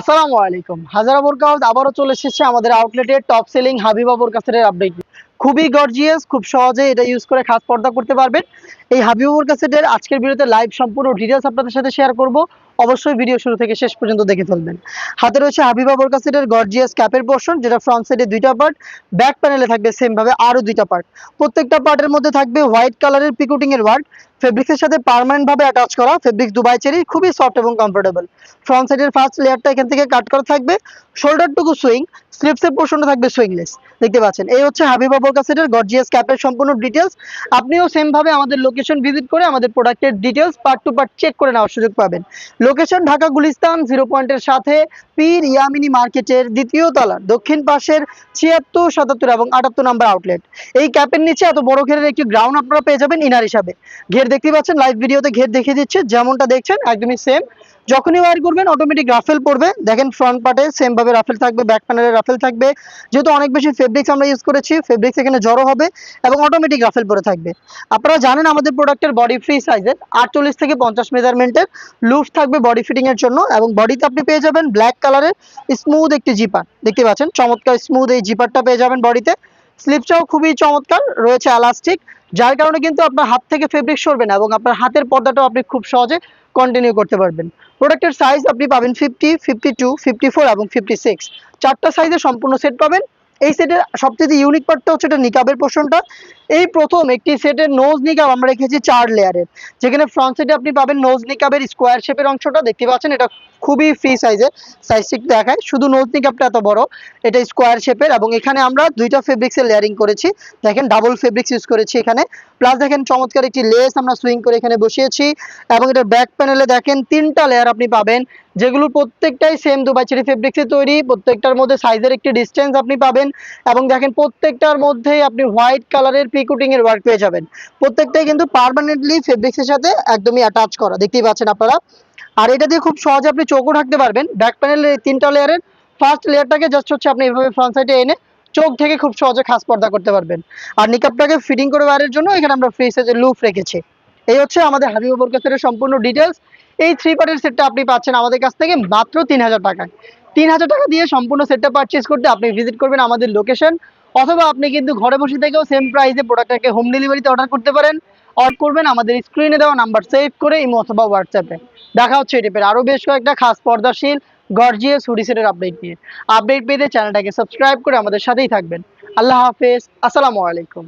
আসসালামু আলাইকুম। হাজারা বোরকা আবারও চলে এসেছে আমাদের আউটলেটে টপ সেলিং হাবিবা বোরকা সেটের আপডেট খুবই গর্জিয়াস খুব সহজে এটা ইউজ করে খাস পর্দা করতে পারবেন। এই হাবিবা বোরকা সেটের আজকের ভিডিওতে লাইভ সম্পূর্ণ ডিটেলস আপনাদের সাথে শেয়ার করব। অবশ্যই ভিডিও শুরু থেকে শেষ পর্যন্ত দেখে ফেলবেন হাতে রয়েছে হাবিবা বোরকা সেটের গর্জিয়াস ক্যাপের পোর্শন যেটা ফ্রন্ট সাইডে দুইটা পার্ট ব্যাক প্যানেলে থাকবে সেম ভাবে আরও দুইটা পার্ট প্রত্যেকটা পার্টের মধ্যে থাকবে হোয়াইট কালারের পিকুটিং এর ওয়ার্ক ফেব্রিক্সের সাথে ভাবে অ্যাটাচ করা ফেব্রিক্স দুবাই চেরি, খুবই সফট এবং কমফোর্টেবল ফ্রন্ট সাইডের ফার্স্ট লেয়ারটা এখান থেকে কাট করা থাকবে। শোল্ডারটুকু সুইং স্লিপসের পোর্শনটা থাকবে সুইংলেস দেখতে পাচ্ছেন? এই হচ্ছে হাবিবা বোরকা সেটের গর্জিয়াস ক্যাপের সম্পূর্ণ ডিটেলস আপনিও সেম ভাবে আমাদের লোকেশন ভিজিট করে আমাদের প্রোডাক্টের details part two part check করে নেওয়ার সুযোগ পাবেন। লোকেশন ঢাকা গুলিস্তান জিরো পয়েন্টের সাথে পীর ইয়ামিনি মার্কেটের দ্বিতীয় তলা, দক্ষিণ পাশের ছিয়াত্তর, সাতাত্তর এবং আটাত্তর নাম্বার আউটলেট এই ক্যাপের নিচে এত বড় ঘেরের একটি গ্রাউন্ড আপনারা পেয়ে যাবেন ইনার হিসাবে। ঘের দেখতে পাচ্ছেন লাইভ ভিডিওতে ঘের দেখিয়ে দিচ্ছে, যেমনটা দেখছেন, একদমই সেম যখনই ওয়ার করবেন অটোমেটিক রাফেল পড়বে। দেখেন ফ্রন্ট পার্টে সেম ভাবে রাফেল থাকবে ব্যাক প্যানেলে রাফেল থাকবে। যেহেতু অনেক বেশি ফেব্রিক্স আমরা ইউজ করেছি ফেব্রিক্স এখানে জড়ো হবে এবং অটোমেটিক রাফেল পরে থাকবে। আপনারা জানেন আমাদের প্রোডাক্টের বডি ফ্রি সাইজের আটচল্লিশ থেকে পঞ্চাশ মেজারমেন্টের লুফ থাকবে বডি ফিটিং এর জন্য এবং বডিতে আপনি পেয়ে যাবেন ব্ল্যাক কালারের স্মুথ একটি জিপার দেখতে পাচ্ছেন? চমৎকার স্মুথ এই জিপারটা পেয়ে যাবেন বডিতে স্লিপটাও খুবই চমৎকার, রয়েছে এলাস্টিক যার কারণে কিন্তু আপনার হাত থেকে ফেব্রিক সরবে না এবং আপনার হাতের পর্দাটাও আপনি খুব সহজে কন্টিনিউ করতে পারবেন। প্রোডাক্টের সাইজ আপনি পাবেন fifty fifty two fifty four এবং ফিফটি সিক্স চারটা সাইজে সম্পূর্ণ সেট পাবেন। এই সেটের সবচেয়ে ইউনিক পার্টটা হচ্ছে এটা নিকাবের পোর্শনটা এই প্রথম একটি সেটের নোজ নিকাব আমরা রেখেছি চার লেয়ারের যেখানে ফ্রন্ট সাইডে আপনি পাবেন নোজ নিকাবের স্কোয়ার শেপের অংশটা, দেখতে পাচ্ছেন এটা খুবই ফ্রি সাইজের সাইজ ঠিক দেখায়। শুধু নোজ নিকাবটা এত বড়, এটা স্কোয়ার শেপের এবং এখানে আমরা দুইটা ফেব্রিক্সের লেয়ারিং করেছি। দেখেন ডাবল ফেব্রিক্স ইউজ করেছি এখানে। প্লাস দেখেন চমৎকার একটি লেস আমরা সুইং করে এখানে বসিয়েছি। এবং এটার ব্যাক প্যানেলে দেখেন তিনটা লেয়ার আপনি পাবেন। যেগুলো প্রত্যেকটাই সেম দুবাই চেরি ফেব্রিক্সে তৈরি। প্রত্যেকটার মধ্যে সাইজের একটি ডিস্টেন্স আপনি পাবেন। এবং দেখেন প্রত্যেকটার মধ্যেই আপনি হোয়াইট কালারের পিকুটিং এর ওয়ার্ক পেয়ে যাবেন। প্রত্যেকটাই কিন্তু পার্মানেন্টলি ফেব্রিক্সের সাথে একদমই অ্যাটাচ করা। দেখতেই পাচ্ছেন আপনারা? আর এটা দিয়ে খুব সহজে আপনি চোখও ঢাকতে পারবেন। ব্যাক প্যানেলের তিনটা লেয়ারের ফার্স্ট লেয়ারটাকে জাস্ট হচ্ছে আপনি এভাবে ফ্রন্ট সাইডে এনে চোখ থেকে খুব সহজে খাস পর্দা করতে পারবেন। আর নিকাপটাকে ফিটিং করে বাইরের জন্য এখানে আমরা ফ্রি সাইজের লুপ রেখেছি। এই হচ্ছে আমাদের হাবিব বোরকাসের সম্পূর্ণ ডিটেলস এই থ্রি পার্টের সেটটা আপনি পাচ্ছেন আমাদের কাছ থেকে মাত্র তিন হাজার টাকায়। তিন হাজার টাকা দিয়ে সম্পূর্ণ সেটটা পারচেজ করতে আপনি ভিজিট করবেন আমাদের লোকেশন অথবা আপনি কিন্তু ঘরে বসে থেকেও সেম প্রাইসে প্রোডাক্টটাকে হোম ডেলিভারিতে অর্ডার করতে পারেন। অর্ডার করবেন, আমাদের স্ক্রিনে দেওয়া নাম্বার সেভ করে ইমো অথবা হোয়াটসঅ্যাপে দেখা হচ্ছে টাইপের আরও বেশ কয়েকটা খাস পর্দাশীল গর্জিয়াস হুডি সেটের আপডেট নিয়ে। আপডেট পেতে চ্যানেলটাকে সাবস্ক্রাইব করে আমাদের সাথেই থাকবেন। আল্লাহ হাফেজ, আসসালামু আলাইকুম।